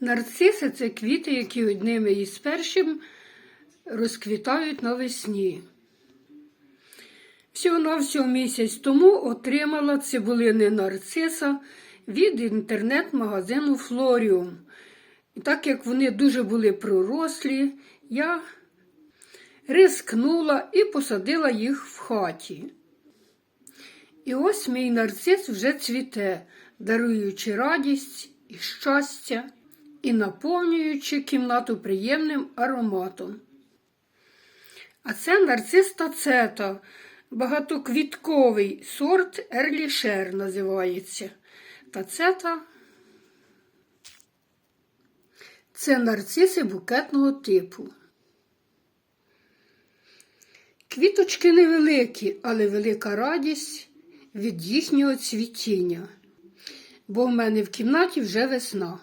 Нарциси це квіти, які одними із першим розквітають навесні. Всього на всього місяць тому отримала цибулини нарциса від інтернет-магазину Флоріум. І так як вони дуже були пророслі, я рискнула і посадила їх в хаті. І ось мій нарцис вже цвіте, даруючи радість і щастя і наповнюючи кімнату приємним ароматом. А це нарцис тацета, багатоквітковий сорт Ерлішер називається. Тацета це нарциси букетного типу. Квіточки невеликі, але велика радість від їхнього цвітіння, бо в мене в кімнаті вже весна.